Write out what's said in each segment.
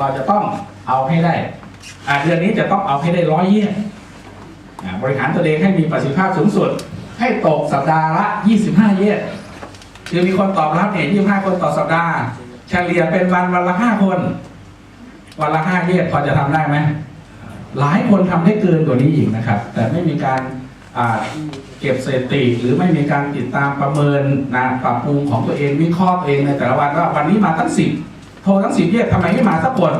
เราจะต้องเอาให้ได้เดือนนี้จะต้องเอาให้ได้ร้อยเยี่ยมบริหารตัวเองให้มีประสิทธิภาพสูงสุด ให้ตกสัปดาห์ละ 25 เยี่ยมคือมีคนตอบรับเนี่ย25 คนต่อสัปดาห์ เฉลี่ยเป็นวันวันละ 5 คน วันละ 5 เยี่ยมพอจะทำได้ไหมหลายคนทำได้เกินกว่านี้อีกนะครับ แต่ไม่มีการเก็บสถิติหรือไม่มีการติดตามประเมินนะปรับปรุงของตัวเองวิเคราะห์เองในแต่ละวันว่าวันนี้มาทั้งสิบ โทรทั้งสิบเรียทำไมไม่มาสักคน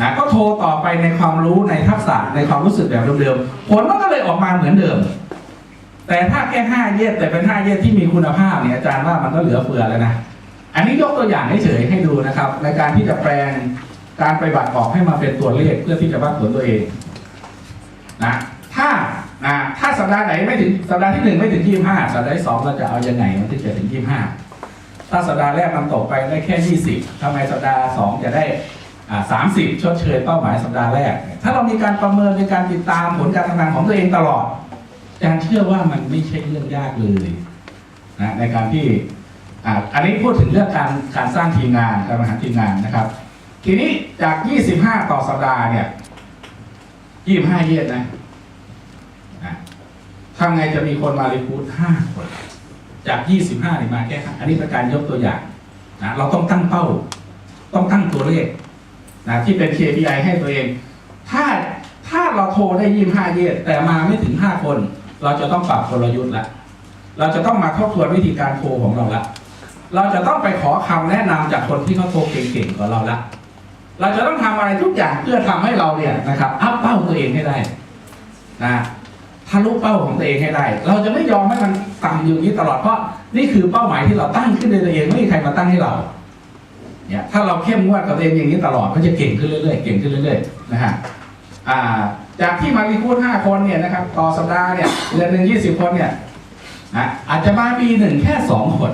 นะก็โทรต่อไปในความรู้ในทักษะในความรู้สึกแบบเดิมๆผลมันก็เลยออกมาเหมือนเดิม แต่ถ้าแค่ห้าเย็ดแต่เป็นห้าเย็ดที่มีคุณภาพเนี่ยอาจารย์ว่ามันก็เหลือเฟือแล้วนะอันนี้ยกตัวอย่างให้เฉยให้ดูนะครับ ในการที่จะแปลงการไปบัติออกให้มาเป็นตัวเลขเพื่อที่จะวัดผลตัวเองนะถ้านะถ้าสัปดาห์ไหนไม่ถึงสัปดาห์ที่หนึ่งไม่ถึงยี่ห้าสัปดาห์ที่สองเราจะเอายังไงมันถึงจะถึงยี่ห้า ถ้าสัปดาห์แรกมันตกไปได้แค่ยี่สิบทำไมสัปดาห์สองจะได้สามสิบชดเชยเป้าหมายสัปดาห์แรก ถ้าเรามีการประเมินมีการติดตามผลการทำงานของตัวเองตลอดอาจารย์เชื่อว่ามันไม่ใช่เรื่องยากเลยนะในการที่อันนี้พูดถึงเรื่องการการสร้างทีมงานการบริหารทีมงานนะครับ ทีนี้จาก 25 ต่อสัปดาห์เนี่ย 25 เย็นนะอะทำไงจะมีคนมารีคูด5คน จาก 25นี่มาแค่อันนี้เป็นการยกตัวอย่างนะเราต้องตั้งเป้า ต้องตั้งตัวเลขนะที่เป็น KPI ให้ตัวเอง ถ้าถ้าเราโทรได้25เย็นแต่มาไม่ถึง5คน เราจะต้องปรับกลยุทธ์ละเราจะต้องมาทบทวนวิธีการโทรของเราละเราจะต้องไปขอคำแนะนำจากคนที่เขาโทรเก่งๆกว่าเราละเราจะต้องทำอะไรทุกอย่างเพื่อทำให้เราเนี่ยนะครับอัพเป้าตัวเองให้ได้นะ ทะลุเป้าของตัวเองให้ได้ เราจะไม่ยอมให้มันต่ำอยู่อย่างนี้ตลอดเพราะนี่คือเป้าหมายที่เราตั้งขึ้นในตัวเองไม่มีใครมาตั้งให้เราเนี่ยถ้าเราเข้มงวดกับตัวเองอย่างนี้ตลอดก็จะเก่งขึ้นเรื่อยๆเก่งขึ้นเรื่อยๆนะฮะจากที่มารีคูดห้าคนเนี่ยนะครับต่อสัปดาห์เนี่ยเดือนหนึ่งยี่สิบคนเนี่ยนะอาจจะมาปีหนึ่งแค่สองคน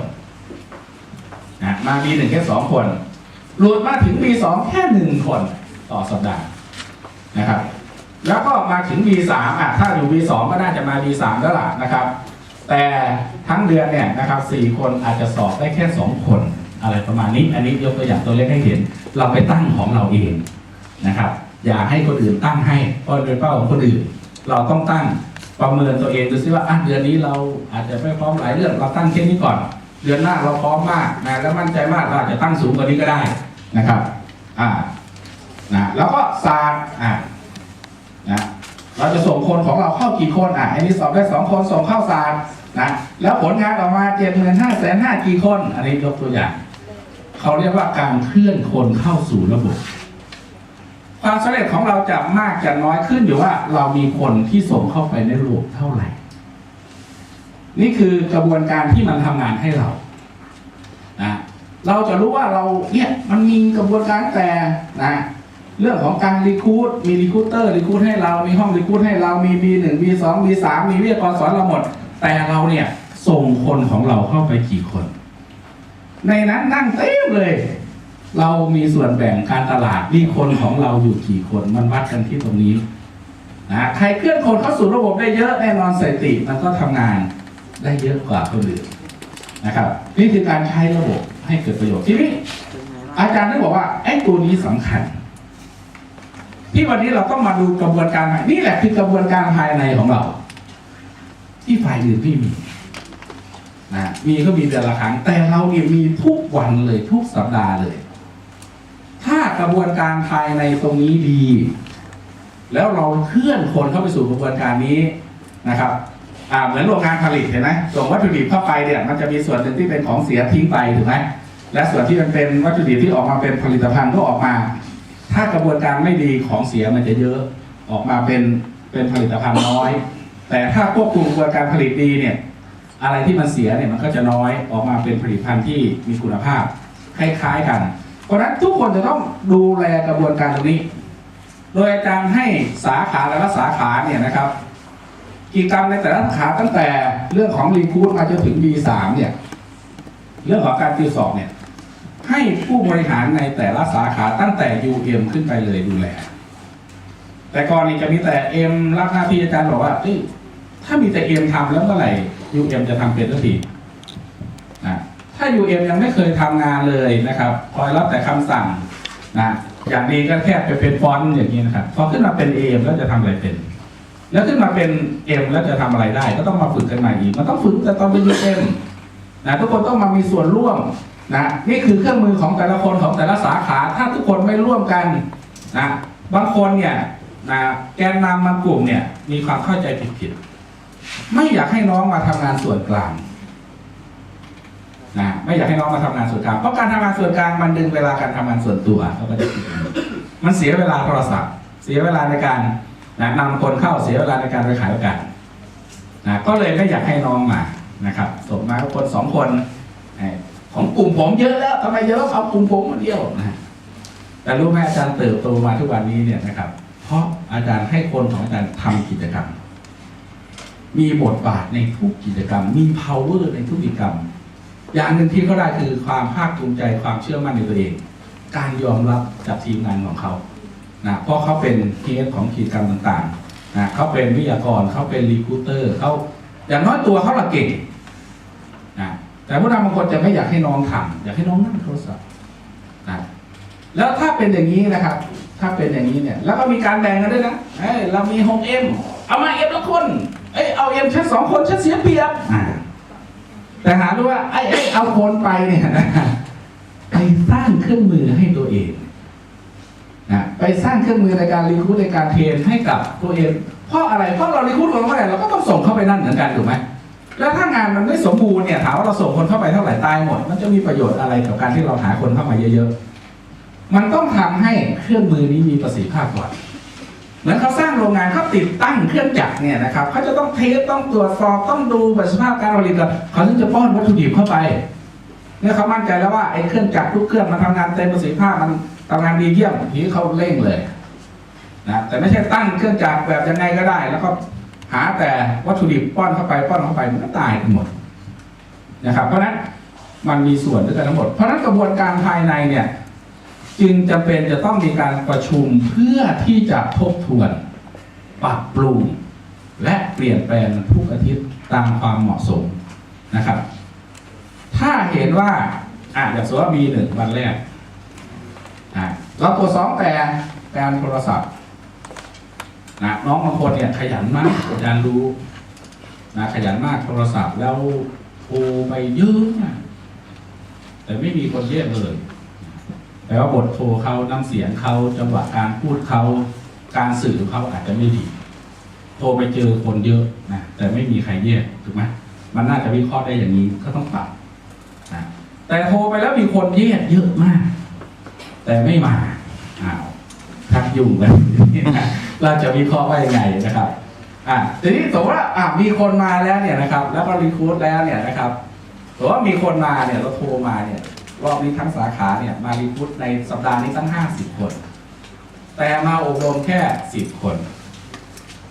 นะมาปีหนึ่งแค่สองคนหลุดมาถึง B2 แค่หนึ่งคนต่อสัปดาห์นะครับ แล้วก็มาถึง B3 อะถ้าอยู่ B2 ก็น่าจะมา B3 แล้วล่ะนะครับ แต่ทั้งเดือนเนี่ยนะครับสี่คนอาจจะสอบได้แค่สองคนอะไรประมาณนี้ อันนี้ยกตัวอย่างตัวเลขให้เห็น เราไปตั้งของเราเองนะครับ อย่าให้คนอื่นตั้งให้เพราะเป็นเป้าของคนอื่น เราต้องตั้งประเมินตัวเองดูซิว่าอะเดือนนี้เราอาจจะไม่พร้อมหลายเรื่องเราตั้งแค่นี้ก่อน เดือนหน้าเราพร้อมมากนะแล้วมั่นใจมากเราอาจจะตั้งสูงกว่านี้ก็ได้นะครับอ่านะแล้วก็ศาสตร์อ่านะ เราจะส่งคนของเราเข้ากี่คนอะอันนี้สอบได้สองคนส่งเข้าศาสตร์นะแล้วผลงานออกมาเจ็ดหมื่นห้าแสนห้ากี่คน อันนี้ยกตัวอย่าง เขาเรียกว่าการเคลื่อนคนเข้าสู่ระบบ ความสำเร็จของเราจะมากจะน้อยขึ้นอยู่ว่า เรามีคนที่ส่งเข้าไปในระบบเท่าไหร่ นี่คือกระบวนการที่มันทำงานให้เรานะเราจะรู้ว่าเราเนี่ยมันมีกระบวนการแต่นะ เรื่องของการรีคูดมีรีคูเตอร์รีคูดให้เรา มีห้องรีคูดให้เรา มี B1 B2 B3 มีวิทยากรสอนเราหมด แต่เราเนี่ยส่งคนของเราเข้าไปกี่คน ในนั้นนั่งเต็มเลย เรามีส่วนแบ่งการตลาดนี่คนของเราอยู่กี่คนมันวัดกันที่ตรงนี้นะใครเคลื่อนคนเข้าสู่ระบบได้เยอะแน่นอนสถิติมันก็ทำงานได้เยอะกว่าคนอื่นนะครับ นี่คือการใช้ระบบให้เกิดประโยชน์ทีนี้อาจารย์ได้บอกว่าไอ้ตัวนี้สำคัญ ที่วันนี้เราต้องมาดูกระบวนการภายนี่แหละคือกระบวนการภายในของเรา ที่ฝ่ายอื่นไม่มีนะมีก็มีเดือนละครั้ง แต่เราเนี่ยมีทุกวันเลยทุกสัปดาห์เลย ถ้ากระบวนการภายในตรงนี้ดี แล้วเราเคลื่อนคนเข้าไปสู่กระบวนการนี้นะครับเหมือนโรงงานผลิตเห็นไหมส่งวัตถุดิบเข้าไปเนี่ยมันจะมีส่วนหนึ่งที่เป็นของเสียทิ้งไปถูกไหมและส่วนที่มันเป็นวัตถุดิบที่ออกมาเป็นผลิตภัณฑ์ก็ออกมา ถ้ากระบวนการไม่ดีของเสียมันจะเยอะออกมาเป็นเป็นผลิตภัณฑ์น้อย แต่ถ้าควบคุมกระบวนการผลิตดีเนี่ยอะไรที่มันเสียเนี่ยมันก็จะน้อยออกมาเป็นผลิตภัณฑ์ที่มีคุณภาพคล้ายๆกัน เพราะนั้นทุกคนจะต้องดูแลกระบวนการตรงนี้ โดยอาจารย์ให้สาขาแต่ละสาขาเนี่ยนะครับ กิจกรรมในแต่ละสาขาตั้งแต่เรื่องของรีคูดมาจนถึง B3 เนี่ยเรื่องของการติวสอบเนี่ย ให้ผู้บริหารในแต่ละสาขาตั้งแต่ UM ขึ้นไปเลยดูแล แต่ก่อนนี้จะมีแต่ M รับหน้าที่อาจารย์บอกว่าถ้ามีแต่ M ทำแล้วเมื่อไหร่ UM จะทำเป็นสักทีนะถ้า UM ยังไม่เคยทำงานเลยนะครับคอยรับแต่คำสั่งนะอย่างดีก็แค่ไปเป็นฟอนต์อย่างนี้นะครับพอขึ้นมาเป็นเอ็มแล้วจะทำอะไรเป็นแล้วขึ้นมาเป็นเอ็มแล้วจะทำอะไรได้ ก็ต้องมาฝึกกันใหม่อีก มันต้องฝึกแต่ตอนเป็นยูเอ็มนะทุกคนต้องมามีส่วนร่วม นะนี่คือเครื่องมือของแต่ละคนของแต่ละสาขา ถ้าทุกคนไม่ร่วมกันนะบางคนเนี่ยนะแกนนำบางกลุ่มเนี่ยมีความเข้าใจผิดๆไม่อยากให้น้องมาทำงานส่วนกลางนะไม่อยากให้น้องมาทำงานส่วนกลางเพราะการทำงานส่วนกลางมันดึงเวลาการทำงานส่วนตัวเขาก็จะคิดมันเสียเวลาโทรศัพท์ เสียเวลาในการนะนำคนเข้าเสียเวลาในการไปขายโอกาสนะก็เลยไม่อยากให้น้องมานะครับส่งมาคนสองคน ของกลุ่มผมเยอะแล้วทำไมเยอะเอากลุ่มผมมาเดียวนะแต่รู้ไหมอาจารย์เติบโตมาทุกวันนี้เนี่ยนะครับ เพราะอาจารย์ให้คนของอาจารย์ทำกิจกรรม มีบทบาทในทุกกิจกรรม มี power ในทุกกิจกรรม อย่างหนึ่งที่เขาได้คือความภาคภูมิใจความเชื่อมั่นในตัวเอง การยอมรับจากทีมงานของเขานะเพราะเขาเป็นเทียของกิจกรรมต่างๆนะเขาเป็นวิทยากรเขาเป็นรีคูเตอร์เขาอย่างน้อยตัวเขาละเก่ง แต่ผู้นำบางคนจะไม่อยากให้น้องทำอยากให้น้องนั่งโทรศัพท์นะแล้วถ้าเป็นอย่างนี้นะครับ ถ้าเป็นอย่างนี้เนี่ย แล้วก็มีการแบ่งกันด้วยนะเอ้ยเรามีหกเอ็มเอามาเอ็มละคนเอ้ยเอาเอ็มฉันสองคนฉันเสียเปรียบแต่หาดูว่าไอ้ไอ้เอาคนไปเนี่ยนะไปสร้างเครื่องมือให้ตัวเองนะไปสร้างเครื่องมือในการรีคูดในการเทรนให้กับตัวเอง เพราะอะไรเพราะเรารีคูดคนเท่าไหร่เราก็ต้องส่งเข้าไปนั่นเหมือนกันถูกไหม แล้วถ้างานมันไม่สมบูรณ์เนี่ยถามว่าเราส่งคนเข้าไปเท่าไหร่ตายหมด มันจะมีประโยชน์อะไรกับการที่เราหาคนเข้ามาเยอะๆ มันต้องทำให้เครื่องมือนี้มีประสิทธิภาพก่อนเหมือนเขาสร้างโรงงานเขาติดตั้งเครื่องจักรเนี่ยนะครับเขาจะต้องเทสต้องตรวจสอบต้องดูประสิทธิภาพการผลิตเขาถึงจะป้อนวัตถุดิบเข้าไปเนี่ยเขามั่นใจแล้วว่าไอ้เครื่องจักรทุกเครื่องมันทำงานเต็มประสิทธิภาพมันทำงานดีเยี่ยมทีนี้เขาเร่งเลยนะแต่ไม่ใช่ตั้งเครื่องจักรแบบยังไงก็ได้ แล้วก็ หาแต่วัตถุดิบป้อนเข้าไปป้อนเข้าไปมันก็ตายหมดนะครับ เพราะนั้นมันมีส่วนด้วยกันทั้งหมด เพราะนั้นกระบวนการภายในเนี่ย จึงจำเป็นจะต้องมีการประชุมเพื่อที่จะทบทวน ปรับปรุง และเปลี่ยนแปลงทุกอาทิตย์ตามความเหมาะสมนะครับ ถ้าเห็นว่าอะอย่างสมมติว่ามีหนึ่งวันแรกอะเราตรวจสอบแต่การโทรศัพท์ นะน้องบางคนเนี่ยขยันมากอาจารย์รู้นะขยันมากโทรศัพท์แล้วโทรไปเยอะมากแต่ไม่มีคนเรียกเลยแต่ว่าบทโทรเขาน้ำเสียงเขาจังหวะการพูดเขาการสื่อของเขาอาจจะไม่ดี โทรไปเจอคนเยอะนะแต่ไม่มีใครแยกถูกไหมมันน่าจะวิเคราะห์ได้อย่างนี้ก็ต้องปรับนะแต่โทรไปแล้วมีคนแยกเยอะมาก แต่ไม่มาอ้าวทักยุ่งแล้ว เราจะวิเคราะห์ว่ายังไงนะครับอะทีนี้สมมติว่าอะมีคนมาแล้วเนี่ยนะครับ แล้วก็รีคูดแล้วเนี่ยนะครับสมมติว่ามีคนมาเนี่ยเราโทรมาเนี่ยรอบนี้ทั้งสาขาเนี่ยมารีคูดในสัปดาห์นี้ตั้งห้าสิบคน แต่มาอบรมแค่สิบคน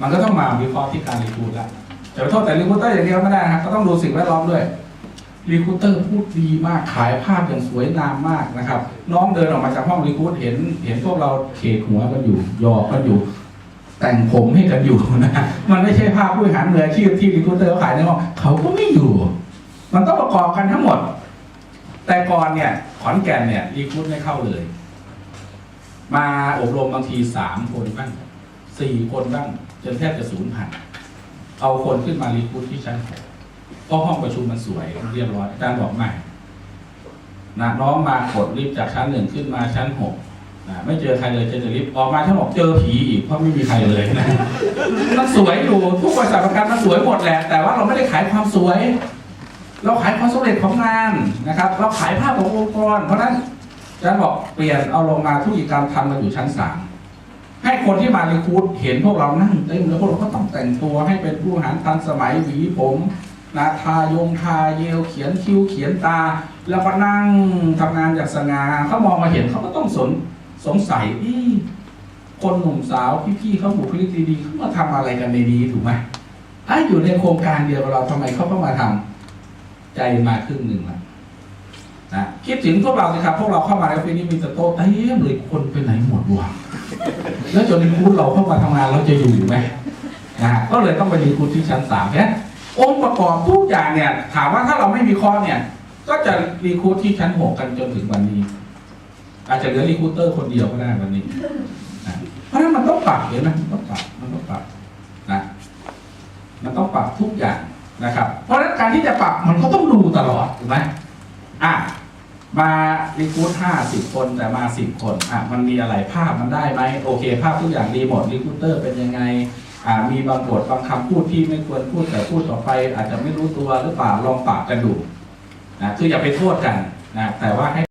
มันก็ต้องมาวิเคราะห์ที่การรีคูดล้วจะไปโทษแต่รีคูเตอร์อย่างเดียวไม่ได้นะครับก็ต้องดูสิ่งแวดล้อมด้วยรีคูเตอร์พูดดีมากขายภาพอย่างสวยงามมากนะครับ น้องเดินออกมาจากห้องรีคูดเห็นเห็นพวกเราเคหัวกันอยู่ยอกันอยู่ แต่งผมให้กันอยู่นะมันไม่ใช่ภาพผู้บริหารมืออาชีพที่รีคูเตอร์ขายในห้องเขาก็ไม่อยู่ มันต้องประกอบกันทั้งหมด แต่ก่อนเนี่ยขอนแก่นเนี่ยรีคูดไม่เข้าเลย มาอบรมบางทีสามคนบ้างสี่คนบ้างจนแทบจะศูนย์พันเอาคนขึ้นมารีคูดที่ชั้นหกเพราะห้องประชุมมันสวยเรียบร้อยอาจารย์บอกไม่นะน้องมากดลิฟต์จากชั้นหนึ่งขึ้นมาชั้นหก ไม่เจอใครเลยเจอแต่ลิฟต์ออกมาชั้นหกเจอผีอีกเพราะไม่มีใครเลยนะมันสวยอยู่ทุกบริษัทประกันมันสวยหมดแหละ แต่ว่าเราไม่ได้ขายความสวย เราขายความสำเร็จของงานนะครับ เราขายภาพขององค์กร เพราะฉะนั้นอาจารย์บอกเปลี่ยนเอาลงมาทุกกิจกรรทำกันอยู่ชั้นสามให้คนที่มารีคูดเห็นพวกเรานั่งเต็มแล้วพวกเราก็ต้องแต่งตัวให้เป็นผู้หารทันสมัยหวีผมนะทายงทาเยลเขียนคิ้วเขียนตา แล้วก็นั่งทำงานอย่างสง่าเขามองมาเห็นเขาก็ต้องสน สงสัยอ๊ะคนหนุ่มสาวพี่ๆเขาบุคลิกดีๆเขามาทำอะไรกันในนี้ถูกไหมอะอยู่ในโครงการเดียวกับเราทำไมเขาก็มาทำใจมาครึ่งหนึ่งล้วนะคิดถึงพวกเราสิครับ พวกเราเข้ามาในออฟฟินี้มีแต่โต๊ะเต็มเลยคนไปไหนหมดวะแล้วจนคูดเราเข้ามาทำงานเราจะอยู่ไหมนะก็เลยต้องไปรีคูดที่ชั้นสามเนี่ยองค์ประกอบทุกอย่างเนี่ย ถามว่าถ้าเราไม่มีข้อเนี่ย ก็จะรีคูดที่ชั้นหกกันจนถึงวันนี้ อาจจะเหลือรีคูเตอร์คนเดียวก็ได้วันนี้นะเพราะฉะนั้นมันต้องปรับเห็นไหมมันต้องปรับมันต้องปรับนะมันต้องปรับทุกอย่างนะครับ เพราะฉะนั้นการที่จะปรับมันก็ต้องดูตลอดถูกไหมอะมารีคูดห้าสิบคนแต่มาสิบคนอะมันมีอะไรภาพมันได้ไหมโอเค ภาพทุกอย่างดีหมดรีคูเตอร์เป็นยังไงอ่ามีบางบทบางคำพูดที่ไม่ควรพูดแต่พูดต่อไป อาจจะไม่รู้ตัวหรือเปล่าลองปรับกันดูนะคืออย่าไปโทษกันนะแต่ว่าให้